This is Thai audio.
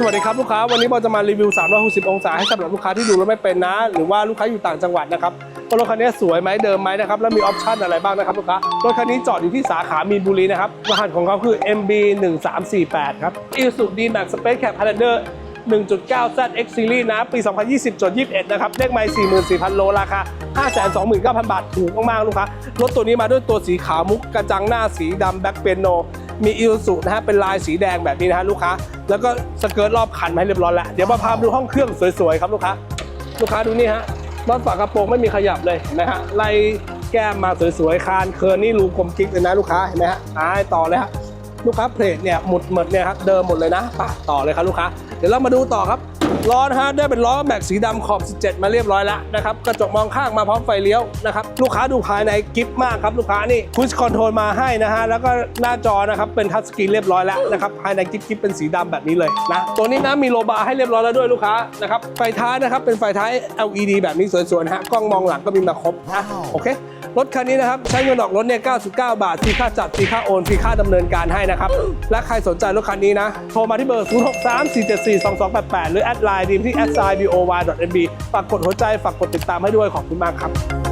สวัสดีครับลูกค้าวันนี้บอลจะมารีวิว 360 องศาให้สำหรับลูกค้าที่ดูแล้วไม่เป็นนะ หรือว่าลูกค้าอยู่ต่างจังหวัดนะครับว่ารถคันนี้สวยไหมเดิมไหมนะครับแล้วมีออปชันอะไรบ้างนะครับลูกค้ารถคันนี้จอดอยู่ที่สาขามีนบุรีนะครับรหัสของเขาคือ MB 1 3 4 8ครับ Isuzu D-Max Space Cab Highlander 1.9 ZX Series นะ ปี 2020จด21 นะครับ เลขไมล์44,000 โล ราคา 529,000 บาท ถูกมาก ๆ ลูกค้า รถตัวนี้มาด้วยตัวสีขาวมุกกระจังหน้าสีดำแบ็คเปียโน มีอิ u สุนะฮะ เป็นลายสีแดงแบบนี้นะฮะ ลูกค้า แล้วก็สเกิร์ตรอบคันมาให้เรียบร้อยแล้ว เดี๋ยวมาพาดูห้องเครื่องสวยๆครับลูกค้า ลูกค้าดูนี่ฮะรถฝากระโปรงไม่มีขยับเลยนะฮะไล่แก้มมาสวยๆ คานเคิร์นนี่รูกลมกิ๊กเลยนะลูกค้าเห็นไหมฮะอ่าต่อเลยฮะลูกค้าเพลทเนี่ยหมุดหมดเนี่ยครับเดิมหมดเลยนะไปต่อเลยครับลูกค้า เดี๋ยวเรามาดูต่อครับ ล้อนะฮะได้เป็นล้อแม็กสีดำขอบ 17 มาเรียบร้อยแล้วนะครับกระจกมองข้างมาพร้อมไฟเลี้ยวนะครับลูกค้าดูภายในกิฟต์มากครับลูกค้านี่คุชคอนโทรลมาให้นะฮะแล้วก็หน้าจอนะครับเป็นทัชสกรีนเรียบร้อยแล้วนะครับภายในกิฟต์กิฟต์เป็นสีดำแบบนี้เลยนะตัวนี้นะมีโลบาร์ให้เรียบร้อยแล้วด้วยลูกค้านะครับไฟท้ายนะครับเป็นไฟท้าย LED แบบนี้สวยๆนะฮะกล้องมองหลังก็มีมาครบนะโอเค รถคันนี้นะครับใช้เงินออกรถเนี่ย 99 บาทฟรีค่าจัดฟรีค่าโอนฟรีค่าดำเนินการให้นะครับ และใครสนใจรถคันนี้นะ โทรมาที่เบอร์ 0634742288 หรือแอดไลน์ดีมที่ s i b o y n b ฝากกดหัวใจฝากกดติดตามให้ด้วยขอบคุณมากครับ